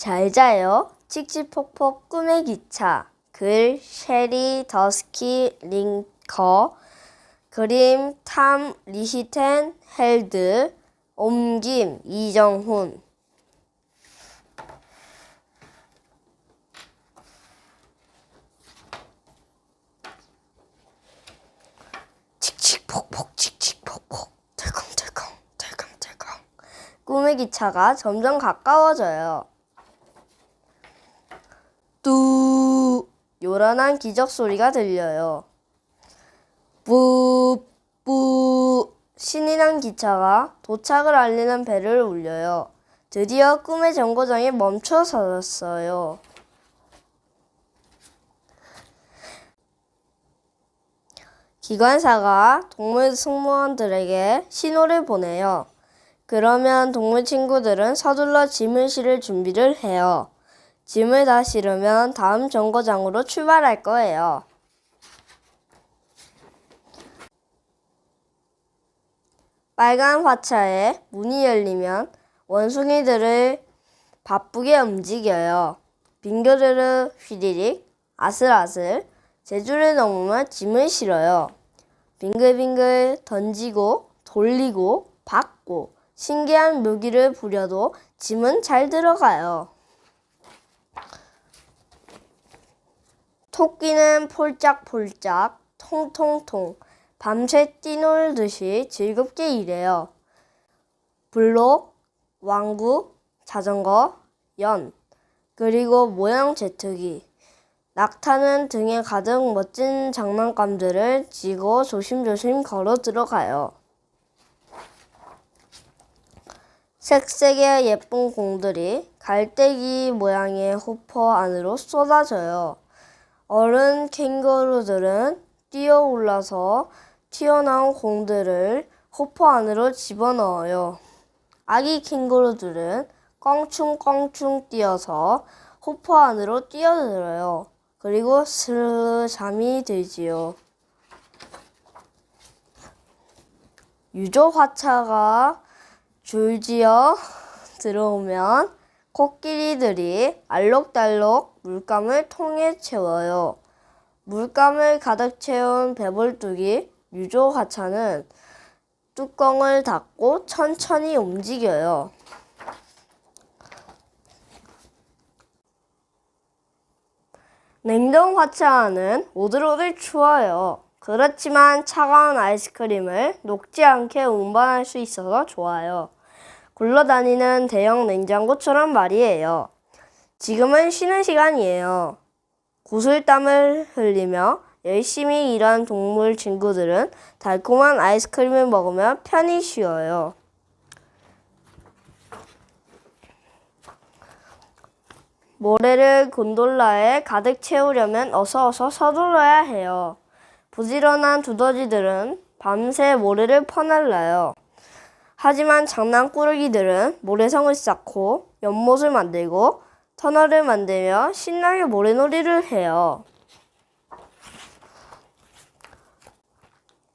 잘 자요. 칙칙폭폭 꿈의 기차. 글 셰리 더스키 링커. 그림 탐 리히텐 헬드. 옮김 이정훈. 칙칙폭폭 칙칙폭폭 덜컹덜컹 덜컹덜컹 꿈의 기차가 점점 가까워져요. 뚜 요란한 기적 소리가 들려요. 뿌뿌 신이 난 기차가 도착을 알리는 배를 울려요. 드디어 꿈의 정거장에 멈춰 서었어요. 기관사가 동물 승무원들에게 신호를 보내요. 그러면 동물 친구들은 서둘러 짐을 실을 준비를 해요. 짐을 다 실으면 다음 정거장으로 출발할 거예요. 빨간 화차에 문이 열리면 원숭이들을 바쁘게 움직여요. 빙그르르 휘리릭 아슬아슬 제주를 넘으면 짐을 실어요. 빙글빙글 던지고 돌리고 받고 신기한 묘기를 부려도 짐은 잘 들어가요. 토끼는 폴짝폴짝 통통통 밤새 뛰놀듯이 즐겁게 일해요. 블록, 왕구, 자전거, 연, 그리고 모형 제트기. 낙타는 등에 가득 멋진 장난감들을 지고 조심조심 걸어 들어가요. 색색의 예쁜 공들이 갈대기 모양의 호퍼 안으로 쏟아져요. 어른 캥거루들은 뛰어 올라서 튀어나온 공들을 호퍼 안으로 집어넣어요. 아기 캥거루들은 껑충껑충 뛰어서 호퍼 안으로 뛰어들어요. 그리고 스르르 잠이 들지요. 유조 화차가 줄지어 들어오면 코끼리들이 알록달록 물감을 통에 채워요. 물감을 가득 채운 배불뚝이 유조 화차는 뚜껑을 닫고 천천히 움직여요. 냉동 화차는 오들오들 추워요. 그렇지만 차가운 아이스크림을 녹지 않게 운반할 수 있어서 좋아요. 굴러다니는 대형 냉장고처럼 말이에요. 지금은 쉬는 시간이에요. 구슬땀을 흘리며 열심히 일한 동물 친구들은 달콤한 아이스크림을 먹으며 편히 쉬어요. 모래를 곤돌라에 가득 채우려면 어서 어서 서둘러야 해요. 부지런한 두더지들은 밤새 모래를 퍼날라요. 하지만 장난꾸러기들은 모래성을 쌓고 연못을 만들고 터널을 만들며 신나게 모래놀이를 해요.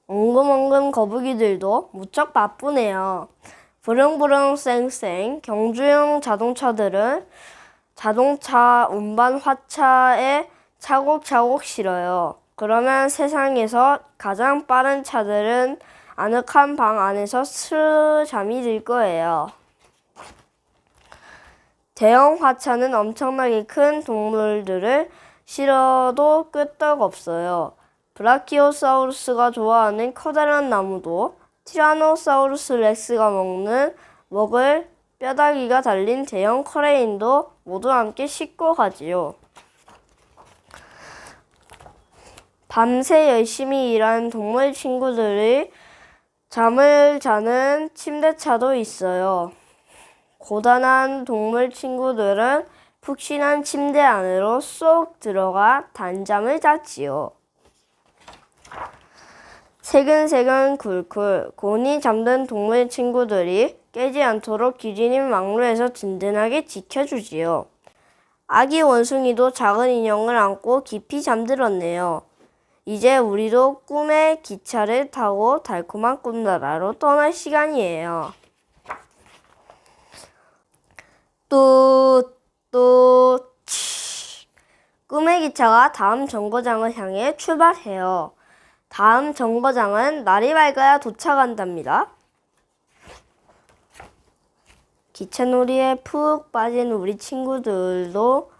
엉금엉금 거북이들도 무척 바쁘네요. 부릉부릉 쌩쌩 경주용 자동차들은 자동차 운반 화차에 차곡차곡 실어요. 그러면 세상에서 가장 빠른 차들은 아늑한 방 안에서 스르 잠이 들 거예요. 대형 화차는 엄청나게 큰 동물들을 실어도 끄떡 없어요. 브라키오사우루스가 좋아하는 커다란 나무도 티라노사우루스 렉스가 먹는 먹을 뼈다귀가 달린 대형 크레인도 모두 함께 싣고 가지요. 밤새 열심히 일하는 동물 친구들이 잠을 자는 침대차도 있어요. 고단한 동물 친구들은 푹신한 침대 안으로 쏙 들어가 단잠을 잤지요. 세근세근 굴굴 곤히 잠든 동물 친구들이 깨지 않도록 기린인 망루에서 든든하게 지켜주지요. 아기 원숭이도 작은 인형을 안고 깊이 잠들었네요. 이제 우리도 꿈의 기차를 타고 달콤한 꿈나라로 떠날 시간이에요. 뚜, 또 치. 꿈의 기차가 다음 정거장을 향해 출발해요. 다음 정거장은 날이 밝아야 도착한답니다. 기차놀이에 푹 빠진 우리 친구들도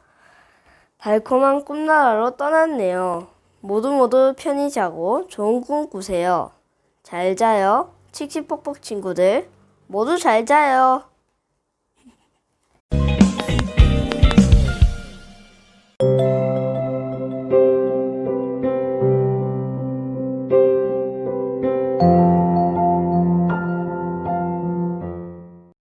달콤한 꿈나라로 떠났네요. 모두 모두 편히 자고 좋은 꿈 꾸세요. 잘 자요. 칙칙폭폭 친구들. 모두 잘 자요.